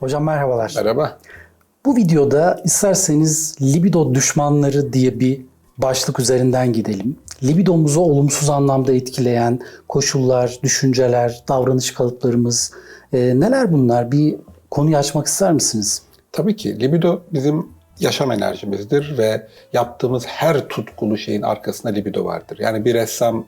Hocam merhabalar. Merhaba. Bu videoda isterseniz libido düşmanları diye bir başlık üzerinden gidelim. Libidomuzu olumsuz anlamda etkileyen koşullar, düşünceler, davranış kalıplarımız e, neler bunlar? Bir konuyu açmak ister misiniz? Tabii ki libido bizim yaşam enerjimizdir ve yaptığımız her tutkulu şeyin arkasında libido vardır. Yani bir ressam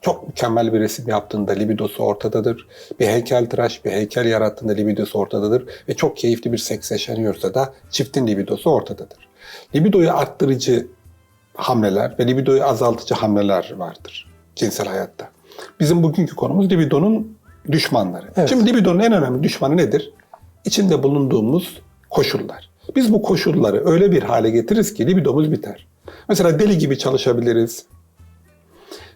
çok mükemmel bir resim yaptığında libidosu ortadadır. Bir heykeltıraş bir heykel yarattığında libidosu ortadadır. Ve çok keyifli bir seks yaşanıyorsa da çiftin libidosu ortadadır. Libidoyu arttırıcı hamleler ve libidoyu azaltıcı hamleler vardır cinsel hayatta. Bizim bugünkü konumuz libidonun düşmanları. Evet. Şimdi libidonun en önemli düşmanı nedir? İçinde bulunduğumuz koşullar. Biz bu koşulları öyle bir hale getiririz ki libidomuz biter. Mesela deli gibi çalışabiliriz.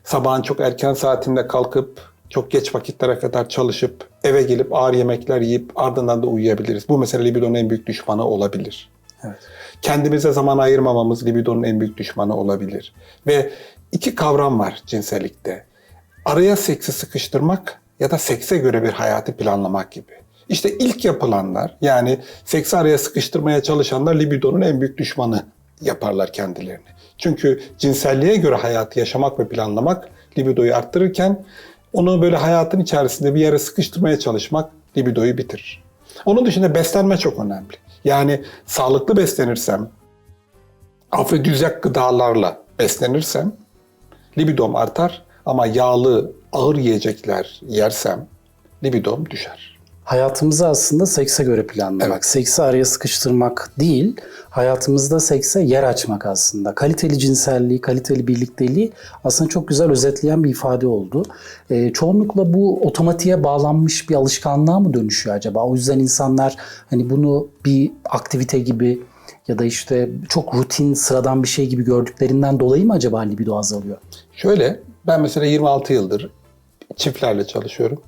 Sabahın çok erken saatinde kalkıp çok geç vakitlere kadar çalışıp eve gelip ağır yemekler yiyip ardından da uyuyabiliriz. Bu mesela libidonun en büyük düşmanı olabilir. Evet. Kendimize zaman ayırmamamız libidonun en büyük düşmanı olabilir. Ve iki kavram var cinsellikte. Araya seksi sıkıştırmak ya da sekse göre bir hayatı planlamak gibi. İşte ilk yapılanlar yani seksi araya sıkıştırmaya çalışanlar libidonun en büyük düşmanı yaparlar kendilerini. Çünkü cinselliğe göre hayatı yaşamak ve planlamak libidoyu arttırırken onu böyle hayatın içerisinde bir yere sıkıştırmaya çalışmak libidoyu bitirir. Onun dışında beslenme çok önemli. Yani sağlıklı beslenirsem, afrodizyak gıdalarla beslenirsem libidom artar ama yağlı, ağır yiyecekler yersem libidom düşer. Hayatımızı aslında sekse göre planlamak. Evet. Seksi araya sıkıştırmak değil, hayatımızda sekse yer açmak aslında. Kaliteli cinselliği, kaliteli birlikteliği aslında çok güzel özetleyen bir ifade oldu. Ee, çoğunlukla bu otomatiğe bağlanmış bir alışkanlığa mı dönüşüyor acaba? O yüzden insanlar hani bunu bir aktivite gibi ya da işte çok rutin, sıradan bir şey gibi gördüklerinden dolayı mı acaba libido azalıyor? Şöyle, ben mesela 26 yıldır çiftlerle çalışıyorum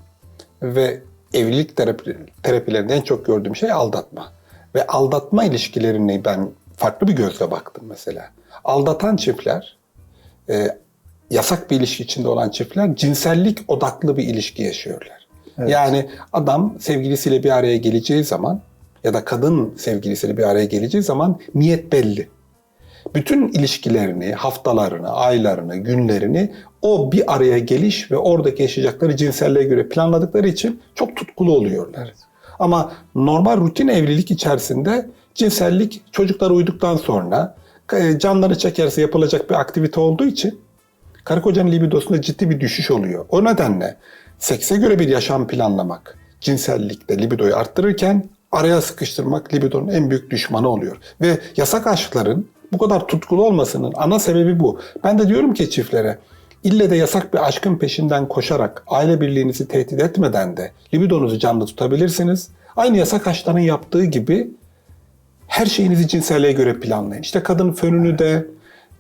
ve evlilik terapi, terapilerinde en çok gördüğüm şey aldatma. Ve aldatma ilişkilerini ben farklı bir gözle baktım mesela. Aldatan çiftler, e, yasak bir ilişki içinde olan çiftler cinsellik odaklı bir ilişki yaşıyorlar. Evet. Yani adam sevgilisiyle bir araya geleceği zaman ya da kadın sevgilisiyle bir araya geleceği zaman niyet belli bütün ilişkilerini, haftalarını, aylarını, günlerini o bir araya geliş ve oradaki yaşayacakları cinselliğe göre planladıkları için çok tutkulu oluyorlar. Ama normal rutin evlilik içerisinde cinsellik çocuklar uyuduktan sonra e, canları çekerse yapılacak bir aktivite olduğu için karı kocanın libidosunda ciddi bir düşüş oluyor. O nedenle sekse göre bir yaşam planlamak cinsellikte libidoyu arttırırken araya sıkıştırmak libidonun en büyük düşmanı oluyor. Ve yasak aşkların bu kadar tutkulu olmasının ana sebebi bu. Ben de diyorum ki çiftlere ille de yasak bir aşkın peşinden koşarak aile birliğinizi tehdit etmeden de libidonuzu canlı tutabilirsiniz. Aynı yasak aşkların yaptığı gibi her şeyinizi cinselliğe göre planlayın. İşte kadın fönünü de,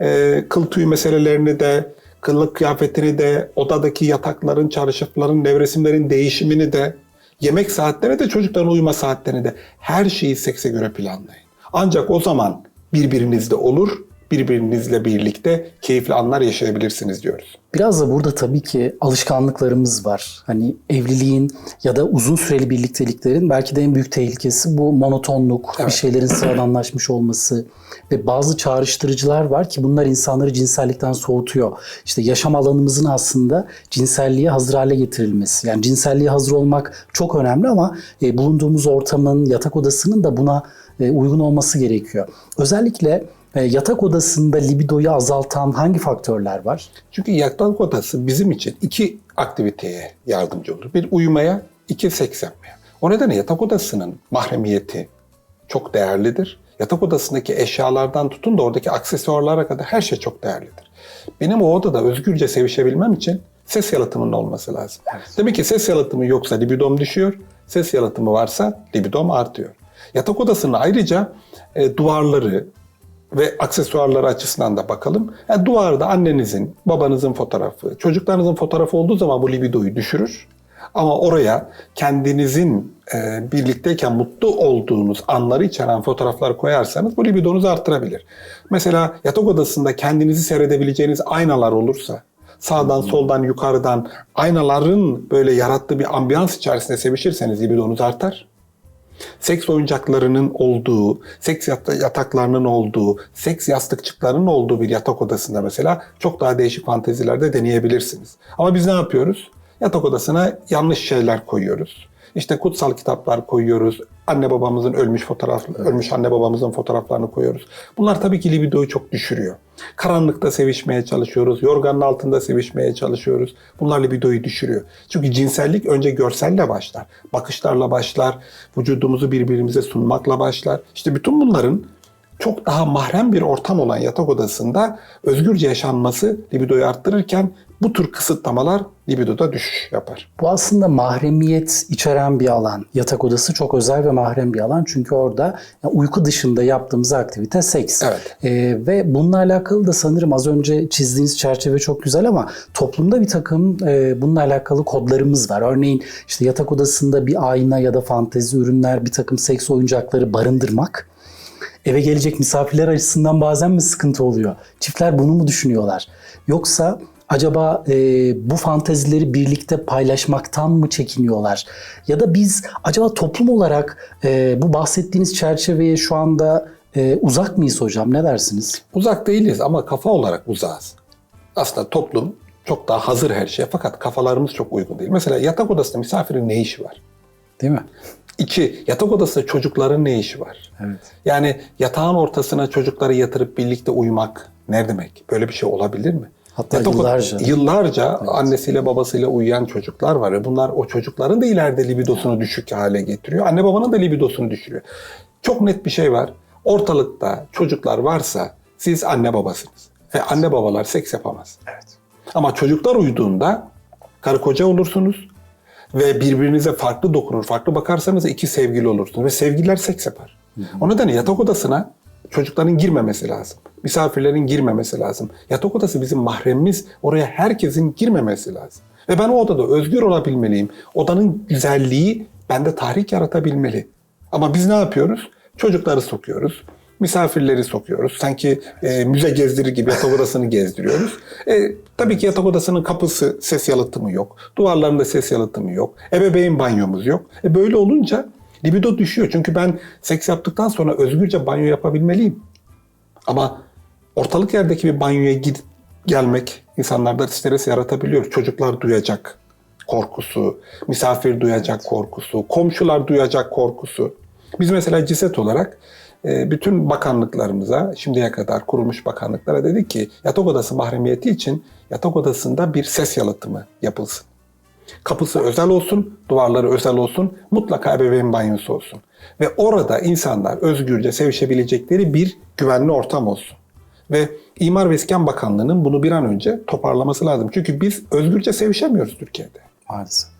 e, kıl tüy meselelerini de, kıllık kıyafetini de, odadaki yatakların, çarşafların, nevresimlerin değişimini de, yemek saatlerine de çocukların uyuma saatlerini de her şeyi sekse göre planlayın. Ancak o zaman birbirinizde olur, birbirinizle birlikte keyifli anlar yaşayabilirsiniz diyoruz. Biraz da burada tabii ki alışkanlıklarımız var. Hani evliliğin ya da uzun süreli birlikteliklerin belki de en büyük tehlikesi bu monotonluk, Evet. bir şeylerin sıradanlaşmış olması ve bazı çağrıştırıcılar var ki bunlar insanları cinsellikten soğutuyor. İşte yaşam alanımızın aslında cinselliğe hazır hale getirilmesi. Yani cinselliğe hazır olmak çok önemli ama e, bulunduğumuz ortamın, yatak odasının da buna e, uygun olması gerekiyor. Özellikle yatak odasında libidoyu azaltan hangi faktörler var? Çünkü yatak odası bizim için iki aktiviteye yardımcı olur. Bir uyumaya, iki seks yapmaya. O nedenle yatak odasının mahremiyeti çok değerlidir. Yatak odasındaki eşyalardan tutun da oradaki aksesuarlara kadar her şey çok değerlidir. Benim o odada özgürce sevişebilmem için ses yalıtımının olması lazım. Demek ki ses yalıtımı yoksa libidom düşüyor, ses yalıtımı varsa libidom artıyor. Yatak odasının ayrıca e, duvarları, ve aksesuarları açısından da bakalım. Yani duvarda annenizin, babanızın fotoğrafı, çocuklarınızın fotoğrafı olduğu zaman bu libidoyu düşürür. Ama oraya kendinizin e, birlikteyken mutlu olduğunuz anları içeren fotoğraflar koyarsanız bu libidonuzu arttırabilir. Mesela yatak odasında kendinizi seyredebileceğiniz aynalar olursa, sağdan soldan yukarıdan aynaların böyle yarattığı bir ambiyans içerisinde sevişirseniz libidonuz artar. Seks oyuncaklarının olduğu, seks yat- yataklarının olduğu, seks yastıkçıklarının olduğu bir yatak odasında mesela çok daha değişik fantezilerde deneyebilirsiniz. Ama biz ne yapıyoruz? Yatak odasına yanlış şeyler koyuyoruz. İşte kutsal kitaplar koyuyoruz. Anne babamızın ölmüş fotoğraf, ölmüş anne babamızın fotoğraflarını koyuyoruz. Bunlar tabii ki libidoyu çok düşürüyor. Karanlıkta sevişmeye çalışıyoruz. Yorganın altında sevişmeye çalışıyoruz. Bunlar libidoyu düşürüyor. Çünkü cinsellik önce görselle başlar. Bakışlarla başlar. Vücudumuzu birbirimize sunmakla başlar. İşte bütün bunların çok daha mahrem bir ortam olan yatak odasında özgürce yaşanması libidoyu arttırırken bu tür kısıtlamalar libidoda düşüş yapar. Bu aslında mahremiyet içeren bir alan. Yatak odası çok özel ve mahrem bir alan. Çünkü orada yani uyku dışında yaptığımız aktivite seks. Evet. Ee, ve bununla alakalı da sanırım az önce çizdiğiniz çerçeve çok güzel ama toplumda bir takım e, bununla alakalı kodlarımız var. Örneğin işte yatak odasında bir ayna ya da fantezi ürünler, bir takım seks oyuncakları barındırmak eve gelecek misafirler açısından bazen mi sıkıntı oluyor? Çiftler bunu mu düşünüyorlar? Yoksa acaba e, bu fantezileri birlikte paylaşmaktan mı çekiniyorlar? Ya da biz acaba toplum olarak e, bu bahsettiğiniz çerçeveye şu anda e, uzak mıyız hocam? Ne dersiniz? Uzak değiliz ama kafa olarak uzağız. Aslında toplum çok daha hazır her şeye fakat kafalarımız çok uygun değil. Mesela yatak odasında misafirin ne işi var? Değil mi? İki, yatak odasında çocukların ne işi var? Evet. Yani yatağın ortasına çocukları yatırıp birlikte uyumak ne demek? Böyle bir şey olabilir mi? Hatta Yatak od- yıllarca. Yıllarca annesiyle babasıyla uyuyan çocuklar var ve bunlar o çocukların da ileride libidosunu düşük hale getiriyor. Anne babanın da libidosunu düşürüyor. Çok net bir şey var. Ortalıkta çocuklar varsa siz anne babasınız. Ve anne babalar seks yapamaz. Evet. Ama çocuklar uyuduğunda karı koca olursunuz ve birbirinize farklı dokunur, farklı bakarsanız iki sevgili olursunuz ve sevgililer seks yapar. O nedenle yatak odasına çocukların girmemesi lazım. Misafirlerin girmemesi lazım. Yatak odası bizim mahremimiz. Oraya herkesin girmemesi lazım. Ve ben o odada özgür olabilmeliyim. Odanın güzelliği bende tahrik yaratabilmeli. Ama biz ne yapıyoruz? Çocukları sokuyoruz. Misafirleri sokuyoruz. Sanki e, müze gezdirir gibi yatak odasını gezdiriyoruz. E, tabii ki yatak odasının kapısı ses yalıtımı yok. Duvarlarında ses yalıtımı yok. Ebeveyn banyomuz yok. E, böyle olunca libido düşüyor. Çünkü ben seks yaptıktan sonra özgürce banyo yapabilmeliyim. Ama ortalık yerdeki bir banyoya gidip gelmek insanlarda stres yaratabiliyor. Çocuklar duyacak korkusu, misafir duyacak korkusu, komşular duyacak korkusu. Biz mesela CİSET olarak e, bütün bakanlıklarımıza, şimdiye kadar kurulmuş bakanlıklara dedik ki yatak odası mahremiyeti için yatak odasında bir ses yalıtımı yapılsın. Kapısı özel olsun, duvarları özel olsun, mutlaka ebeveyn banyosu olsun. Ve orada insanlar özgürce sevişebilecekleri bir güvenli ortam olsun. Ve İmar ve İskan Bakanlığı'nın bunu bir an önce toparlaması lazım. Çünkü biz özgürce sevişemiyoruz Türkiye'de. Maalesef.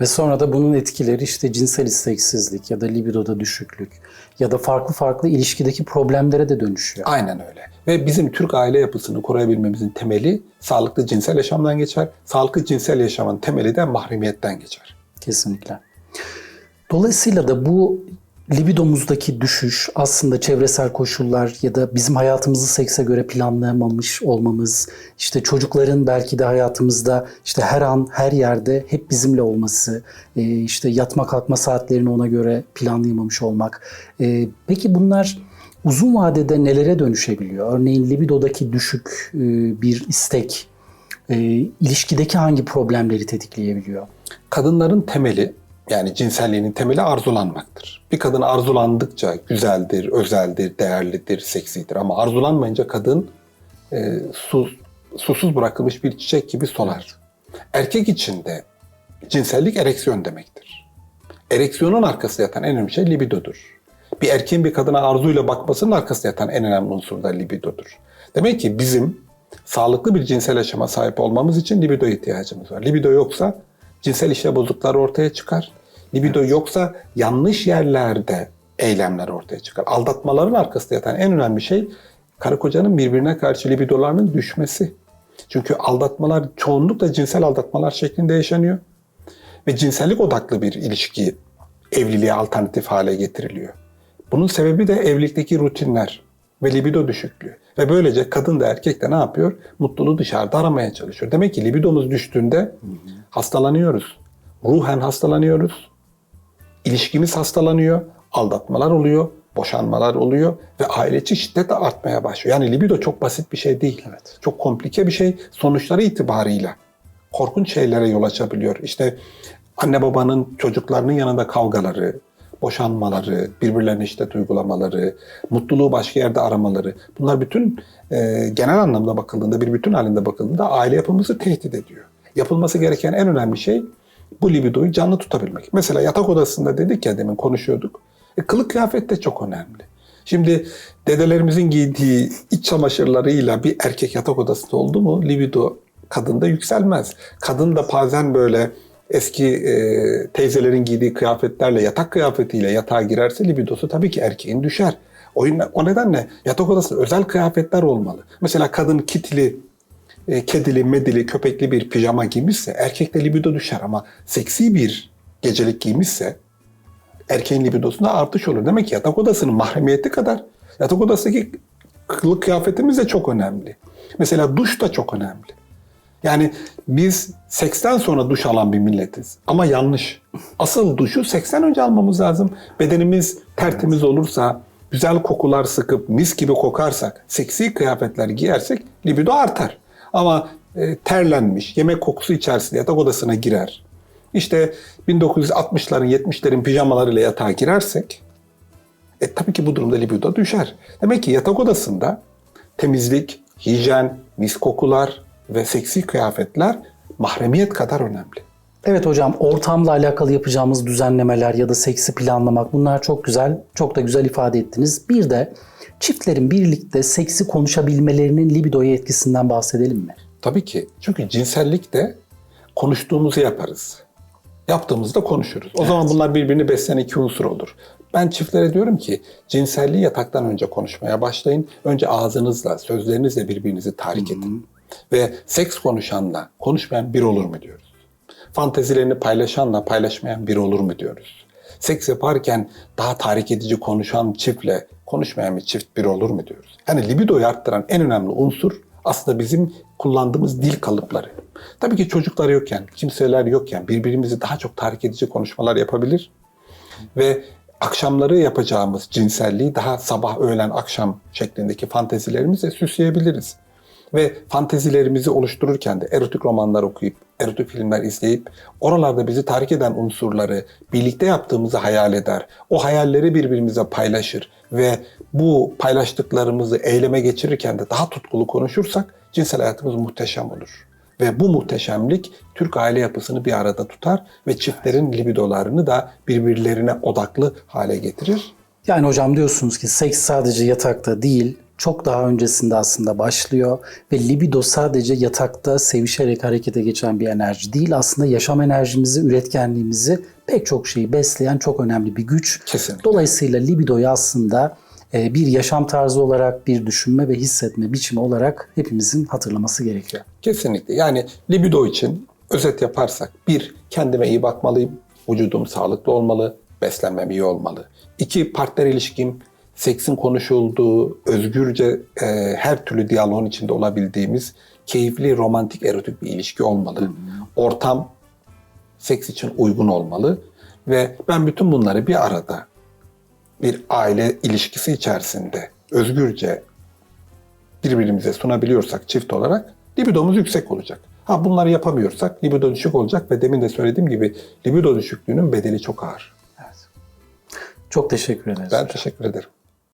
Ve sonra da bunun etkileri işte cinsel isteksizlik ya da libidoda düşüklük ya da farklı farklı ilişkideki problemlere de dönüşüyor. Aynen öyle. Ve bizim Türk aile yapısını koruyabilmemizin temeli sağlıklı cinsel yaşamdan geçer. Sağlıklı cinsel yaşamın temeli de mahremiyetten geçer. Kesinlikle. Dolayısıyla da bu libidomuzdaki düşüş aslında çevresel koşullar ya da bizim hayatımızı sekse göre planlamamış olmamız, işte çocukların belki de hayatımızda işte her an her yerde hep bizimle olması, e, işte yatma kalkma saatlerini ona göre planlayamamış olmak. E, Peki bunlar uzun vadede nelere dönüşebiliyor? Örneğin libidodaki düşük e, bir istek ilişkideki hangi problemleri tetikleyebiliyor? Kadınların temeli yani cinselliğinin temeli arzulanmaktır. Bir kadın arzulandıkça güzeldir, özeldir, değerlidir, seksidir ama arzulanmayınca kadın e, su, susuz bırakılmış bir çiçek gibi solar. Erkek için de cinsellik ereksiyon demektir. Ereksiyonun arkasında yatan en önemli şey libidodur. Bir erkeğin bir kadına arzuyla bakmasının arkasında yatan en önemli unsur da libidodur. Demek ki bizim sağlıklı bir cinsel yaşama sahip olmamız için libido ihtiyacımız var. Libido yoksa cinsel işlev bozuklukları ortaya çıkar. Libido yoksa yanlış yerlerde eylemler ortaya çıkar. Aldatmaların arkasında yatan en önemli şey karı kocanın birbirine karşı libidolarının düşmesi. Çünkü aldatmalar çoğunlukla cinsel aldatmalar şeklinde yaşanıyor. Ve cinsellik odaklı bir ilişki evliliğe alternatif hale getiriliyor. Bunun sebebi de evlilikteki rutinler ve libido düşüklüğü. Ve böylece kadın da erkek de ne yapıyor? Mutluluğu dışarıda aramaya çalışıyor. Demek ki libidomuz düştüğünde hastalanıyoruz. Ruhen hastalanıyoruz. ilişkimiz hastalanıyor, aldatmalar oluyor, boşanmalar oluyor ve aile içi şiddet de artmaya başlıyor. Yani libido çok basit bir şey değil. Evet. Çok komplike bir şey. Sonuçları itibarıyla korkunç şeylere yol açabiliyor. İşte anne babanın çocuklarının yanında kavgaları, boşanmaları, birbirlerine şiddet uygulamaları, mutluluğu başka yerde aramaları. Bunlar bütün e, genel anlamda bakıldığında, bir bütün halinde bakıldığında aile yapımızı tehdit ediyor. Yapılması gereken en önemli şey bu libidoyu canlı tutabilmek. Mesela yatak odasında dedik ya demin konuşuyorduk. E, kılık kıyafet de çok önemli. Şimdi dedelerimizin giydiği iç çamaşırlarıyla bir erkek yatak odasında oldu mu libido kadında yükselmez. Kadın da bazen böyle eski e, teyzelerin giydiği kıyafetlerle yatak kıyafetiyle yatağa girerse libidosu tabii ki erkeğin düşer. O, o nedenle yatak odasında özel kıyafetler olmalı. Mesela kadın kitli, e, kedili, medili, köpekli bir pijama giymişse erkekte libido düşer ama seksi bir gecelik giymişse erkeğin libidosunda artış olur. Demek ki yatak odasının mahremiyeti kadar yatak odasındaki kılık kıyafetimiz de çok önemli. Mesela duş da çok önemli. Yani biz seksten sonra duş alan bir milletiz. Ama yanlış. Asıl duşu seksten önce almamız lazım. Bedenimiz tertemiz olursa, güzel kokular sıkıp mis gibi kokarsak, seksi kıyafetler giyersek libido artar. Ama e, terlenmiş, yemek kokusu içerisinde yatak odasına girer. İşte 1960'ların 70'lerin pijamalarıyla yatağa girersek e, tabii ki bu durumda libido düşer. Demek ki yatak odasında temizlik, hijyen, mis kokular ve seksi kıyafetler mahremiyet kadar önemli. Evet hocam ortamla alakalı yapacağımız düzenlemeler ya da seksi planlamak bunlar çok güzel. Çok da güzel ifade ettiniz. Bir de çiftlerin birlikte seksi konuşabilmelerinin libidoya etkisinden bahsedelim mi? Tabii ki. Çünkü cinsellikte konuştuğumuzu yaparız. Yaptığımızda konuşuruz. O zaman bunlar birbirini besleyen iki unsur olur. Ben çiftlere diyorum ki cinselliği yataktan önce konuşmaya başlayın. Önce ağzınızla, sözlerinizle birbirinizi tahrik edin. Ve seks konuşanla konuşmayan bir olur mu diyoruz. Fantezilerini paylaşanla paylaşmayan bir olur mu diyoruz. Seks yaparken daha tahrik edici konuşan çiftle konuşmayan bir çift bir olur mu diyoruz. Yani libidoyu arttıran en önemli unsur aslında bizim kullandığımız dil kalıpları. Tabii ki çocuklar yokken, kimseler yokken birbirimizi daha çok tahrik edici konuşmalar yapabilir. Ve akşamları yapacağımız cinselliği daha sabah, öğlen, akşam şeklindeki fantezilerimizle süsleyebiliriz. Ve fantezilerimizi oluştururken de erotik romanlar okuyup, erotik filmler izleyip, oralarda bizi tahrik eden unsurları birlikte yaptığımızı hayal eder. O hayalleri birbirimize paylaşır ve bu paylaştıklarımızı eyleme geçirirken de daha tutkulu konuşursak cinsel hayatımız muhteşem olur. Ve bu muhteşemlik Türk aile yapısını bir arada tutar ve çiftlerin libidolarını da birbirlerine odaklı hale getirir. Yani hocam diyorsunuz ki seks sadece yatakta değil, çok daha öncesinde aslında başlıyor ve libido sadece yatakta sevişerek harekete geçen bir enerji değil. Aslında yaşam enerjimizi, üretkenliğimizi pek çok şeyi besleyen çok önemli bir güç. Kesinlikle. Dolayısıyla libidoyu aslında e, bir yaşam tarzı olarak, bir düşünme ve hissetme biçimi olarak hepimizin hatırlaması gerekiyor. Kesinlikle. Yani libido için özet yaparsak bir, kendime iyi bakmalıyım. Vücudum sağlıklı olmalı. Beslenmem iyi olmalı. İki, partner ilişkim seksin konuşulduğu, özgürce e, her türlü diyaloğun içinde olabildiğimiz keyifli, romantik, erotik bir ilişki olmalı. Ortam seks için uygun olmalı ve ben bütün bunları bir arada bir aile ilişkisi içerisinde özgürce birbirimize sunabiliyorsak çift olarak libidomuz yüksek olacak. Ha bunları yapamıyorsak libido düşük olacak ve demin de söylediğim gibi libido düşüklüğünün bedeli çok ağır. Çok teşekkür ederiz. Ben teşekkür ederim.